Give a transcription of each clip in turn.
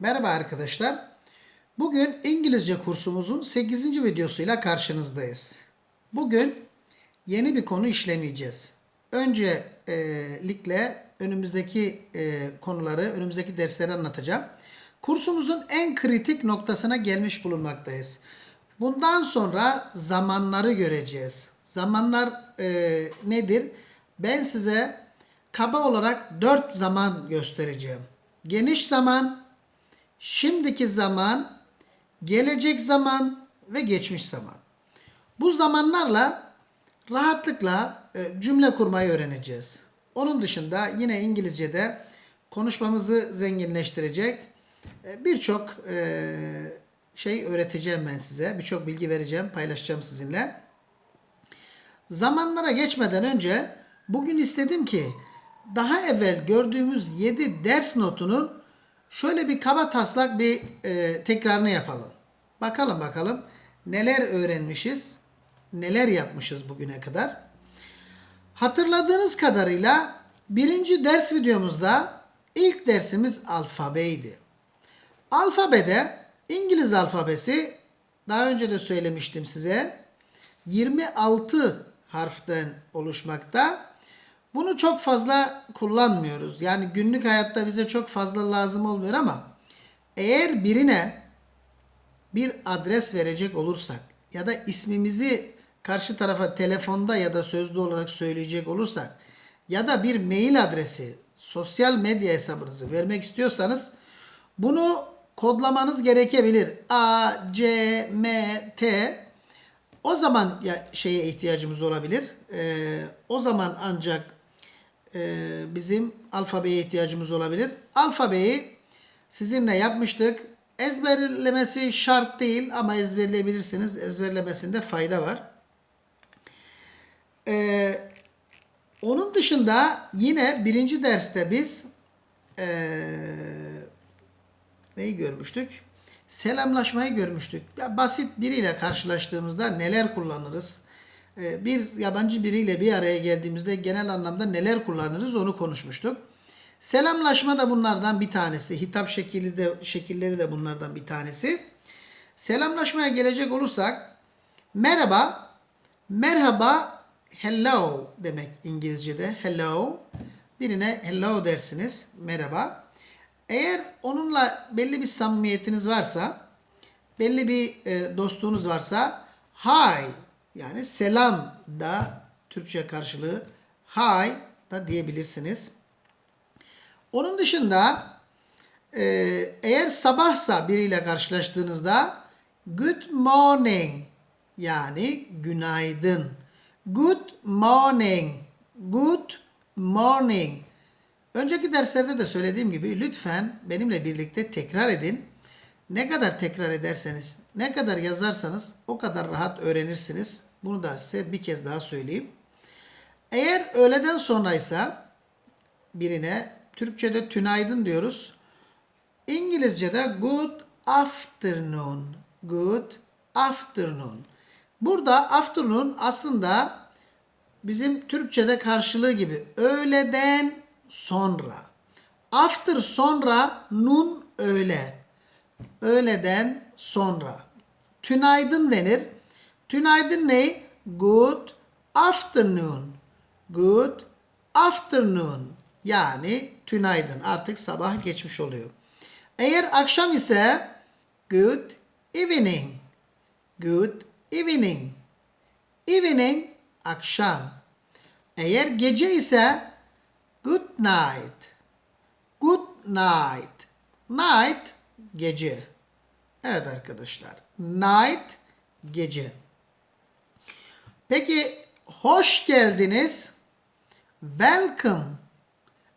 Merhaba arkadaşlar. Bugün İngilizce kursumuzun 8. videosuyla karşınızdayız. Bugün yeni bir konu işlemeyeceğiz. Öncelikle önümüzdeki e, konuları, önümüzdeki dersleri anlatacağım. Kursumuzun en kritik noktasına gelmiş bulunmaktayız. Bundan sonra zamanları göreceğiz. Zamanlar e, nedir? Ben size kaba olarak 4 zaman göstereceğim. Geniş zaman, şimdiki zaman, gelecek zaman ve geçmiş zaman. Bu zamanlarla rahatlıkla e, cümle kurmayı öğreneceğiz. Onun dışında yine İngilizce'de konuşmamızı zenginleştirecek e, birçok e, şey öğreteceğim ben size. Birçok bilgi vereceğim, paylaşacağım sizinle. Zamanlara geçmeden önce bugün istedim ki daha evvel gördüğümüz 7 ders notunun şöyle bir kaba taslak bir e, tekrarını yapalım. Bakalım bakalım neler öğrenmişiz, neler yapmışız bugüne kadar. Hatırladığınız kadarıyla birinci ders videomuzda ilk dersimiz alfabeydi. Alfabede İngiliz alfabesi daha önce de söylemiştim size 26 harften oluşmakta. Bunu çok fazla kullanmıyoruz. Yani günlük hayatta bize çok fazla lazım olmuyor ama eğer birine bir adres verecek olursak ya da ismimizi karşı tarafa telefonda ya da sözlü olarak söyleyecek olursak ya da bir mail adresi, sosyal medya hesabınızı vermek istiyorsanız bunu kodlamanız gerekebilir. A, C, M, T o zaman ya şeye ihtiyacımız olabilir. Ee, o zaman ancak e, bizim alfabeye ihtiyacımız olabilir. Alfabeyi sizinle yapmıştık. Ezberlemesi şart değil ama ezberleyebilirsiniz. Ezberlemesinde fayda var. Ee, onun dışında yine birinci derste biz ee, neyi görmüştük? Selamlaşmayı görmüştük. Ya basit biriyle karşılaştığımızda neler kullanırız? Ee, bir yabancı biriyle bir araya geldiğimizde genel anlamda neler kullanırız onu konuşmuştuk. Selamlaşma da bunlardan bir tanesi. Hitap şekli de şekilleri de bunlardan bir tanesi. Selamlaşmaya gelecek olursak merhaba, merhaba, hello demek İngilizce'de. Hello. Birine hello dersiniz. Merhaba. Eğer onunla belli bir samimiyetiniz varsa, belli bir e, dostluğunuz varsa hi yani selam da Türkçe karşılığı hi da diyebilirsiniz. Onun dışında e, eğer sabahsa biriyle karşılaştığınızda good morning yani günaydın. Good morning. Good morning. Önceki derslerde de söylediğim gibi lütfen benimle birlikte tekrar edin. Ne kadar tekrar ederseniz, ne kadar yazarsanız o kadar rahat öğrenirsiniz. Bunu da size bir kez daha söyleyeyim. Eğer öğleden sonraysa birine Türkçe'de tünaydın diyoruz. İngilizce'de good afternoon. Good afternoon. Burada afternoon aslında bizim Türkçe'de karşılığı gibi öğleden sonra. After sonra nun öğle. Öğleden sonra. Tünaydın denir. Tünaydın ne? Good afternoon. Good afternoon. Yani tünaydın. Artık sabah geçmiş oluyor. Eğer akşam ise good evening. Good evening. Evening akşam. Eğer gece ise good night. Good night. Night gece. Evet arkadaşlar. Night gece. Peki hoş geldiniz. Welcome.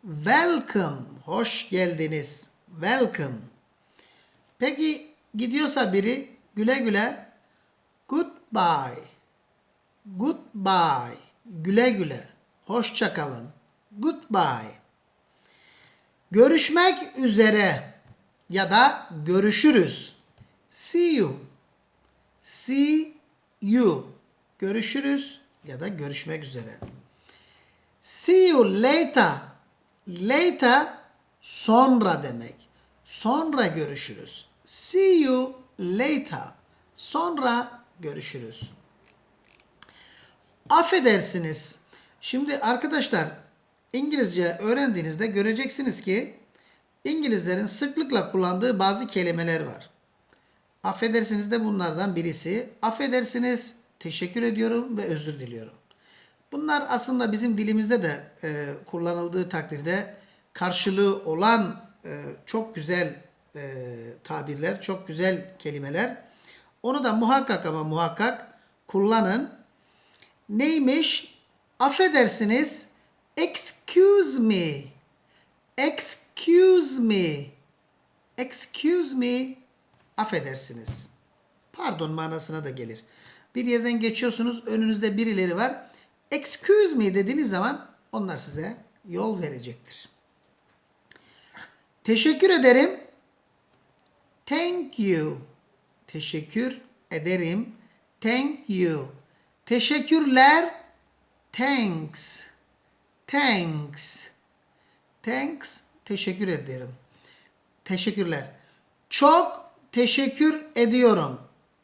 Welcome. Hoş geldiniz. Welcome. Peki gidiyorsa biri güle güle goodbye. Goodbye. Güle güle. Hoşça kalın. Goodbye. Görüşmek üzere ya da görüşürüz. See you. See you. Görüşürüz ya da görüşmek üzere. See you later. Later sonra demek. Sonra görüşürüz. See you later. Sonra görüşürüz. Affedersiniz. Şimdi arkadaşlar İngilizce öğrendiğinizde göreceksiniz ki İngilizlerin sıklıkla kullandığı bazı kelimeler var. Affedersiniz de bunlardan birisi. Affedersiniz, teşekkür ediyorum ve özür diliyorum. Bunlar aslında bizim dilimizde de e, kullanıldığı takdirde karşılığı olan e, çok güzel e, tabirler, çok güzel kelimeler. Onu da muhakkak ama muhakkak kullanın. Neymiş? Affedersiniz. Excuse me. Excuse me. Excuse me. Affedersiniz. Pardon manasına da gelir. Bir yerden geçiyorsunuz, önünüzde birileri var. Excuse me dediğiniz zaman onlar size yol verecektir. Teşekkür ederim. Thank you. Teşekkür ederim. Thank you. Teşekkürler. Thanks. Thanks. Thanks. Teşekkür ederim. Teşekkürler. Çok teşekkür ediyorum.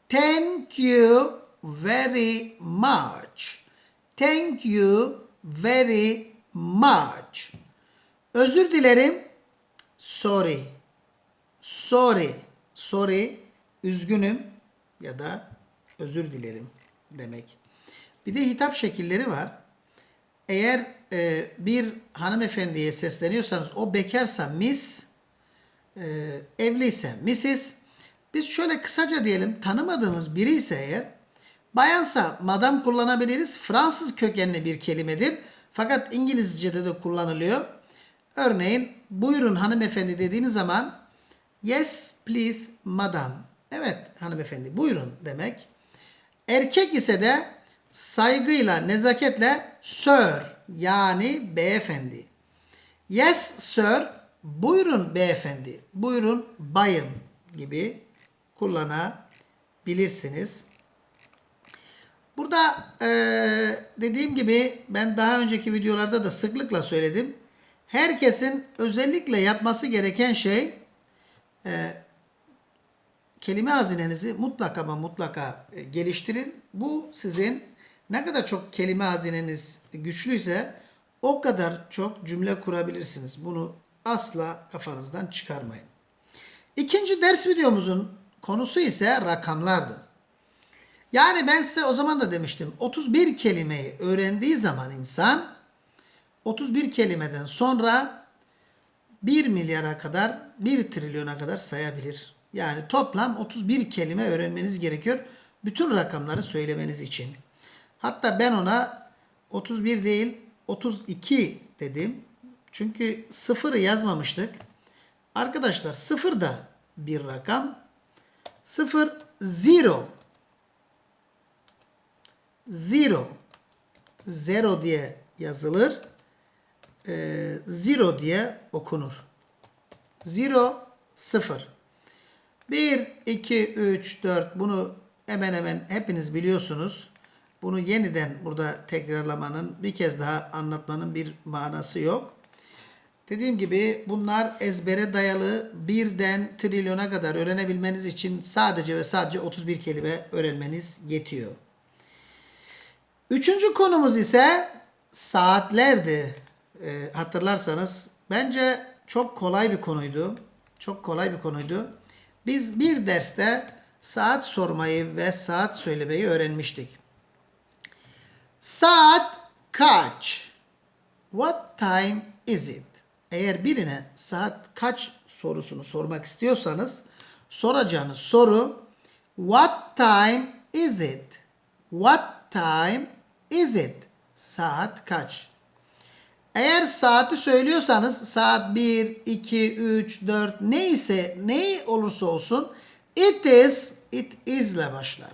Thank you very much. Thank you very much. Özür dilerim. Sorry. Sorry. Sorry. Üzgünüm ya da özür dilerim demek. Bir de hitap şekilleri var. Eğer e, bir hanımefendiye sesleniyorsanız o bekarsa miss, e, evliyse Mrs. Biz şöyle kısaca diyelim tanımadığımız biri ise eğer bayansa madam kullanabiliriz. Fransız kökenli bir kelimedir. Fakat İngilizce'de de kullanılıyor. Örneğin buyurun hanımefendi dediğiniz zaman yes please madam. Evet hanımefendi buyurun demek. Erkek ise de saygıyla, nezaketle sir yani beyefendi. Yes sir, buyurun beyefendi, buyurun bayım gibi kullanabilirsiniz. Burada e, dediğim gibi ben daha önceki videolarda da sıklıkla söyledim. Herkesin özellikle yapması gereken şey e, kelime hazinenizi mutlaka ama mutlaka e, geliştirin. Bu sizin ne kadar çok kelime hazineniz güçlüyse o kadar çok cümle kurabilirsiniz. Bunu asla kafanızdan çıkarmayın. İkinci ders videomuzun konusu ise rakamlardı. Yani ben size o zaman da demiştim 31 kelimeyi öğrendiği zaman insan 31 kelimeden sonra 1 milyara kadar 1 trilyona kadar sayabilir. Yani toplam 31 kelime öğrenmeniz gerekiyor. Bütün rakamları söylemeniz için. Hatta ben ona 31 değil 32 dedim. Çünkü sıfırı yazmamıştık. Arkadaşlar sıfır da bir rakam. Sıfır zero. Zero. Zero diye yazılır. Ee, zero diye okunur. Zero sıfır. 1, 2, 3, 4 bunu hemen hemen hepiniz biliyorsunuz. Bunu yeniden burada tekrarlamanın, bir kez daha anlatmanın bir manası yok. Dediğim gibi bunlar ezbere dayalı birden trilyona kadar öğrenebilmeniz için sadece ve sadece 31 kelime öğrenmeniz yetiyor. Üçüncü konumuz ise saatlerdi. E, hatırlarsanız bence çok kolay bir konuydu. Çok kolay bir konuydu. Biz bir derste saat sormayı ve saat söylemeyi öğrenmiştik. Saat kaç? What time is it? Eğer birine saat kaç sorusunu sormak istiyorsanız soracağınız soru What time is it? What time is it? Saat kaç? Eğer saati söylüyorsanız saat 1, 2, 3, 4 neyse ne olursa olsun it is, it is ile başlar.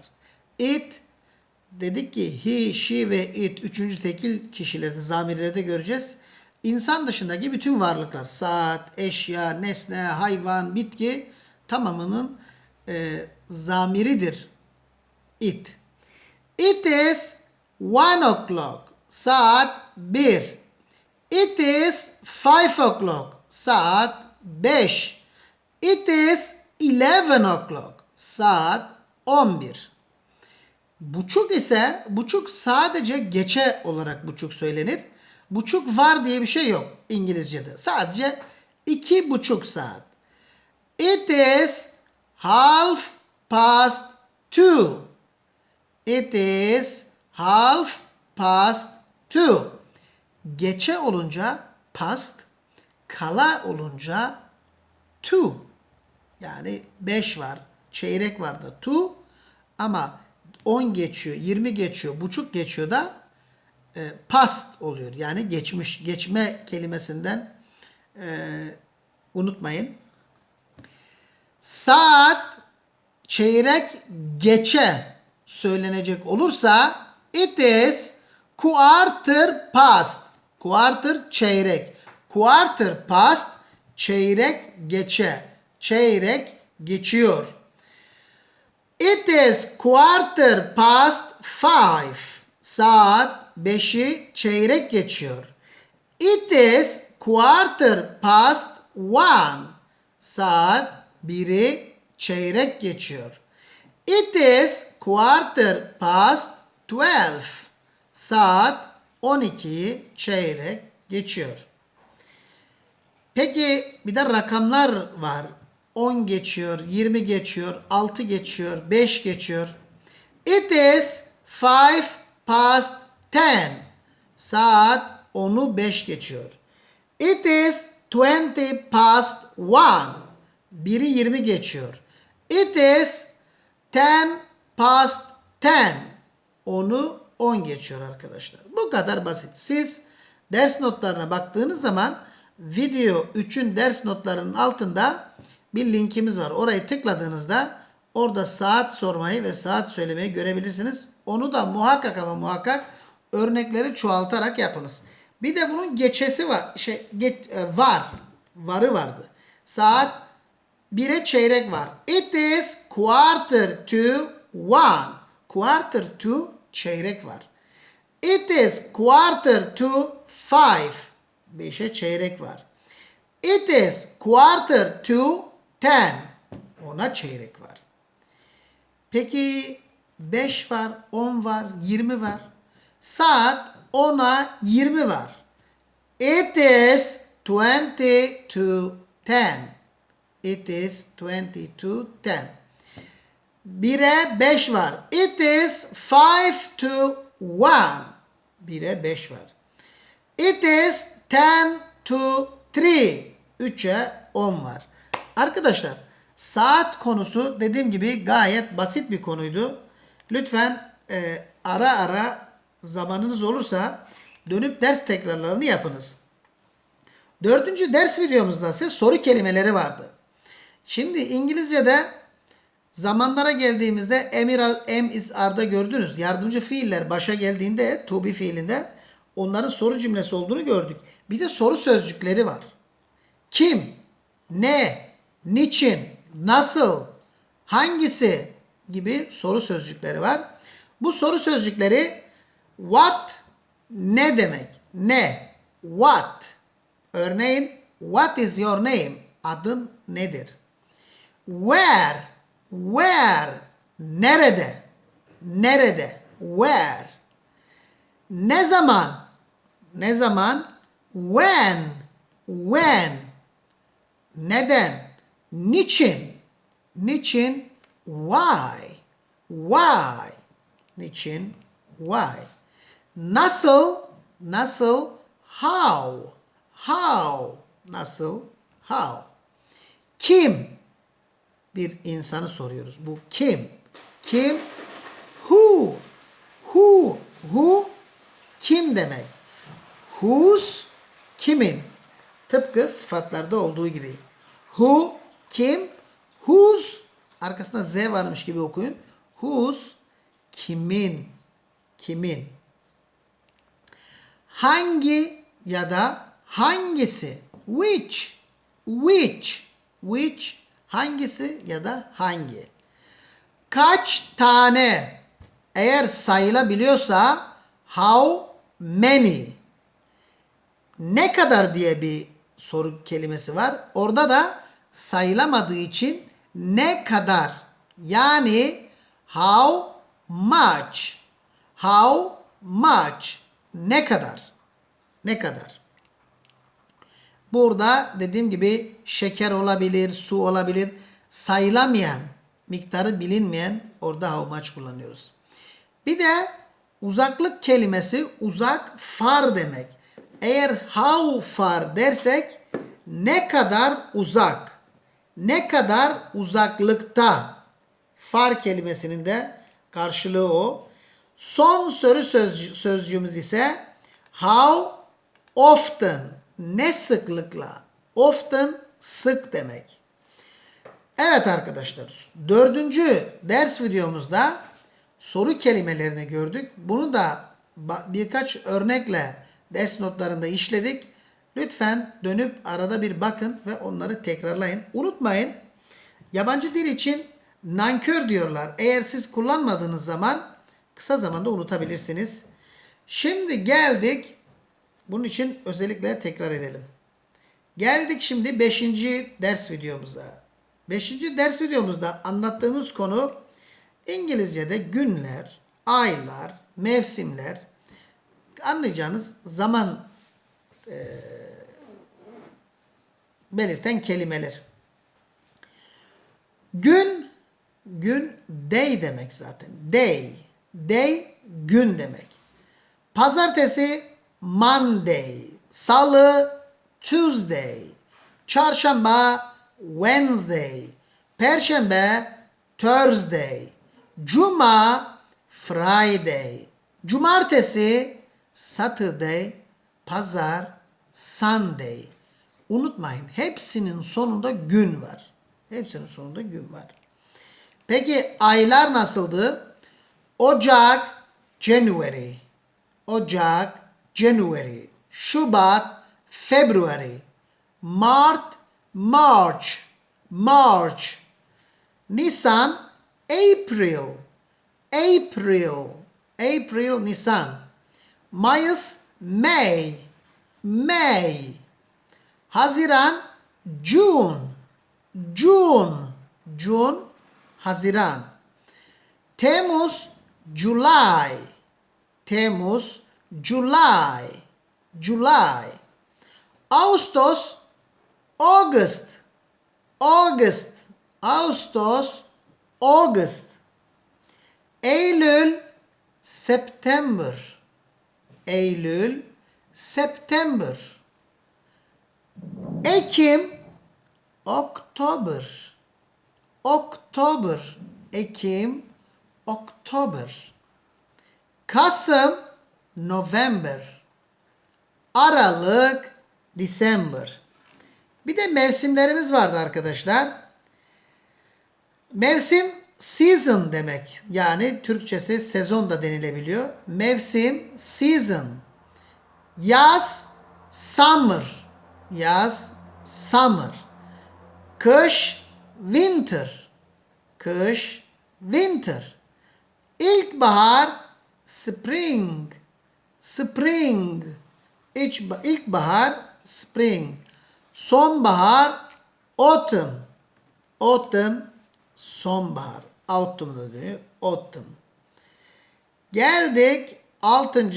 It dedik ki he, she ve it üçüncü tekil kişilerde zamirlerde göreceğiz. İnsan dışındaki bütün varlıklar saat, eşya, nesne, hayvan, bitki tamamının e, zamiridir. It. It is one o'clock. Saat bir. It is five o'clock. Saat 5. It is 11 o'clock. Saat 11. Buçuk ise buçuk sadece geçe olarak buçuk söylenir. Buçuk var diye bir şey yok İngilizce'de. Sadece iki buçuk saat. It is half past two. It is half past two. Geçe olunca past, kala olunca two. Yani 5 var, çeyrek var da two ama 10 geçiyor, 20 geçiyor, buçuk geçiyor da e, past oluyor. Yani geçmiş, geçme kelimesinden e, unutmayın. Saat çeyrek geçe söylenecek olursa it is quarter past. Quarter çeyrek. Quarter past çeyrek geçe. Çeyrek geçiyor. It is quarter past five. Saat 5'i çeyrek geçiyor. It is quarter past one. Saat 1'i çeyrek geçiyor. It is quarter past twelve. Saat 12'yi çeyrek geçiyor. Peki bir de rakamlar var. 10 geçiyor, 20 geçiyor, 6 geçiyor, 5 geçiyor. It is 5 past 10. Saat 10'u 5 geçiyor. It is 20 past 1. Biri 20 geçiyor. It is 10 past 10. Onu 10 geçiyor arkadaşlar. Bu kadar basit. Siz ders notlarına baktığınız zaman video 3'ün ders notlarının altında bir linkimiz var. Orayı tıkladığınızda orada saat sormayı ve saat söylemeyi görebilirsiniz. Onu da muhakkak ama muhakkak örnekleri çoğaltarak yapınız. Bir de bunun geçesi var. Şey, geç, e, var. Varı vardı. Saat 1'e çeyrek var. It is quarter to one. Quarter to çeyrek var. It is quarter to five. Beşe çeyrek var. It is quarter to ten. Ona çeyrek var. Peki 5 var, 10 var, 20 var. Saat 10'a 20 var. It is 20 to 10. It is 20 to 10. 1'e 5 var. It is 5 to 1. 1'e 5 var. It is 10 to 3. 3'e 10 var. Arkadaşlar saat konusu dediğim gibi gayet basit bir konuydu. Lütfen e, ara ara zamanınız olursa dönüp ders tekrarlarını yapınız. Dördüncü ders videomuzda ise soru kelimeleri vardı. Şimdi İngilizce'de zamanlara geldiğimizde emir em is are'da gördünüz. Yardımcı fiiller başa geldiğinde to be fiilinde onların soru cümlesi olduğunu gördük. Bir de soru sözcükleri var. Kim, ne, niçin, nasıl, hangisi gibi soru sözcükleri var. Bu soru sözcükleri what ne demek? Ne? What? Örneğin what is your name? Adın nedir? Where? Where? Nerede? Nerede? Where? Ne zaman? Ne zaman? When? When? Neden? Niçin? Niçin? Why? Why? Niçin? Why? Nasıl? Nasıl? How? How? Nasıl? How? Kim? Bir insanı soruyoruz. Bu kim? Kim? Who? Who? Who? Kim demek? Whose? Kimin? Tıpkı sıfatlarda olduğu gibi. Who? Kim? Whose? Arkasında Z varmış gibi okuyun. Whose? Kimin? Kimin? Hangi ya da hangisi? Which? Which? Which? Hangisi ya da hangi? Kaç tane? Eğer sayılabiliyorsa how many? Ne kadar diye bir soru kelimesi var. Orada da sayılamadığı için ne kadar yani how much how much ne kadar ne kadar Burada dediğim gibi şeker olabilir, su olabilir. Sayılamayan, miktarı bilinmeyen orada how much kullanıyoruz. Bir de uzaklık kelimesi uzak far demek. Eğer how far dersek ne kadar uzak, ne kadar uzaklıkta far kelimesinin de karşılığı o. Son soru söz, sözcüğümüz ise how often ne sıklıkla often sık demek. Evet arkadaşlar dördüncü ders videomuzda soru kelimelerini gördük. Bunu da birkaç örnekle ders notlarında işledik. Lütfen dönüp arada bir bakın ve onları tekrarlayın. Unutmayın yabancı dil için nankör diyorlar. Eğer siz kullanmadığınız zaman kısa zamanda unutabilirsiniz. Şimdi geldik. Bunun için özellikle tekrar edelim. Geldik şimdi 5. ders videomuza. 5. ders videomuzda anlattığımız konu İngilizce'de günler, aylar, mevsimler anlayacağınız zaman e, belirten kelimeler. Gün, gün day demek zaten. Day. Day gün demek. Pazartesi Monday. Salı Tuesday. Çarşamba Wednesday. Perşembe Thursday. Cuma Friday. Cumartesi Saturday. Pazar Sunday. Unutmayın hepsinin sonunda gün var. Hepsinin sonunda gün var. Peki aylar nasıldı? Ocak, January. Ocak, January. Şubat, February. Mart, March. March. Nisan, April. April. April, Nisan. Mayıs, May. May. Haziran, June. June. June, Haziran. Temmuz, July. Temmuz, July. July. Ağustos, August. August. Ağustos, August. Eylül, September. Eylül, September. Ekim, Oktober. Oktober. Ekim, Oktober. Kasım, November. Aralık, December. Bir de mevsimlerimiz vardı arkadaşlar. Mevsim season demek. Yani Türkçesi sezon da denilebiliyor. Mevsim season. Yaz summer. Yaz summer. Kış winter. Kış winter. İlkbahar spring. Spring. İlkbahar spring. Sonbahar autumn. Autumn sonbahar. Autumn da diyor. Autumn. Geldik 6.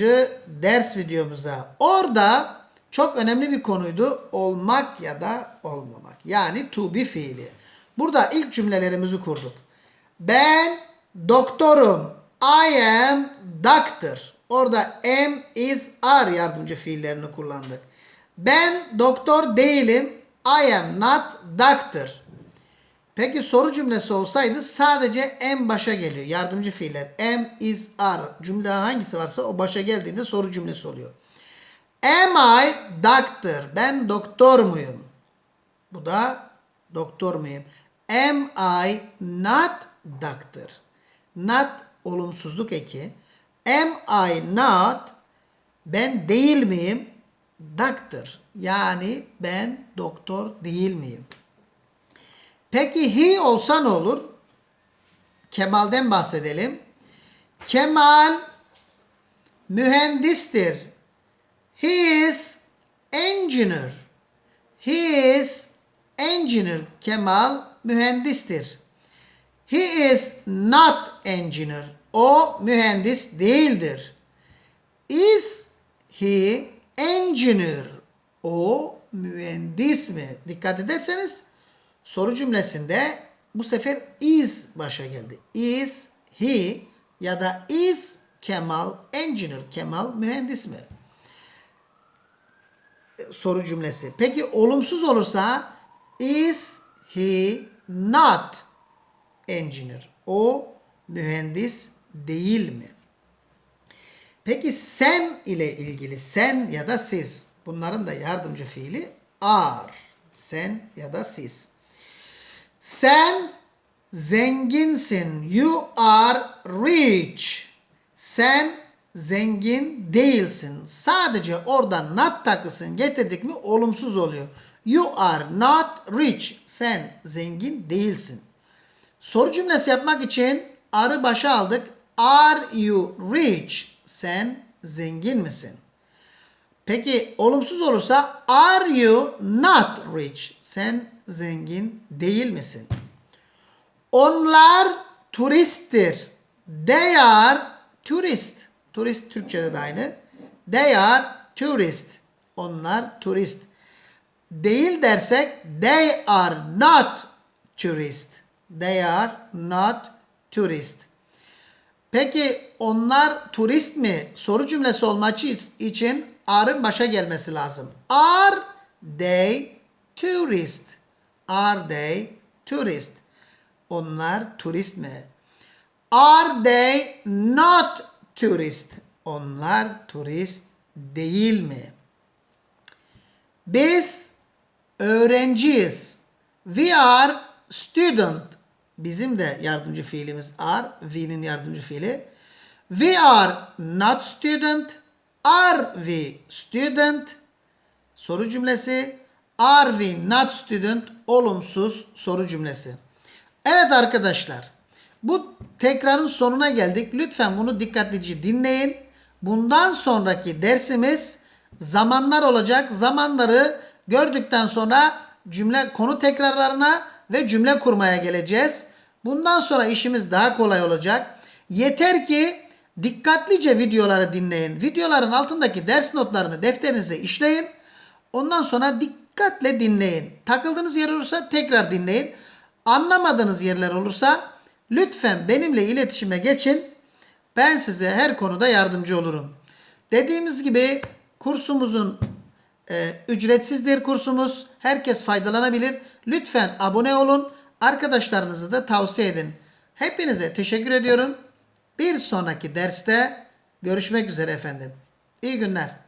ders videomuza. Orada çok önemli bir konuydu. Olmak ya da olmamak. Yani to be fiili. Burada ilk cümlelerimizi kurduk. Ben doktorum. I am doctor. Orada am, is, are yardımcı fiillerini kullandık. Ben doktor değilim. I am not doctor. Peki soru cümlesi olsaydı sadece en başa geliyor. Yardımcı fiiller. Am, is, are. Cümle hangisi varsa o başa geldiğinde soru cümlesi oluyor. Am I doctor? Ben doktor muyum? Bu da doktor muyum? Am I not doctor? Not olumsuzluk eki. Am I not? Ben değil miyim? Doctor. Yani ben doktor değil miyim? Peki he olsa ne olur? Kemal'den bahsedelim. Kemal mühendistir. He is engineer. He is Engineer Kemal mühendistir. He is not engineer. O mühendis değildir. Is he engineer? O mühendis mi? Dikkat ederseniz soru cümlesinde bu sefer is başa geldi. Is he ya da is Kemal engineer? Kemal mühendis mi? Soru cümlesi. Peki olumsuz olursa is he not engineer? O mühendis değil mi? Peki sen ile ilgili sen ya da siz bunların da yardımcı fiili are. Sen ya da siz. Sen zenginsin. You are rich. Sen zengin değilsin. Sadece oradan not takısını getirdik mi olumsuz oluyor. You are not rich. Sen zengin değilsin. Soru cümlesi yapmak için arı başa aldık. Are you rich? Sen zengin misin? Peki olumsuz olursa are you not rich? Sen zengin değil misin? Onlar turisttir. They are tourist. Turist Türkçe'de de aynı. They are tourist. Onlar turist. Değil dersek they are not tourist. They are not tourist. Peki onlar turist mi? Soru cümlesi olması için are'ın başa gelmesi lazım. Are they tourist? Are they tourist? Onlar turist mi? Are they not tourist? Onlar turist değil mi? Biz öğrenciyiz. We are student. Bizim de yardımcı fiilimiz are. We'nin yardımcı fiili. We are not student. Are we student? Soru cümlesi. Are we not student? Olumsuz soru cümlesi. Evet arkadaşlar. Bu tekrarın sonuna geldik. Lütfen bunu dikkatlice dinleyin. Bundan sonraki dersimiz zamanlar olacak. Zamanları gördükten sonra cümle konu tekrarlarına ve cümle kurmaya geleceğiz. Bundan sonra işimiz daha kolay olacak. Yeter ki dikkatlice videoları dinleyin. Videoların altındaki ders notlarını defterinize işleyin. Ondan sonra dikkatle dinleyin. Takıldığınız yer olursa tekrar dinleyin. Anlamadığınız yerler olursa lütfen benimle iletişime geçin. Ben size her konuda yardımcı olurum. Dediğimiz gibi kursumuzun e, ücretsizdir kursumuz. Herkes faydalanabilir. Lütfen abone olun. Arkadaşlarınızı da tavsiye edin. Hepinize teşekkür ediyorum. Bir sonraki derste görüşmek üzere efendim. İyi günler.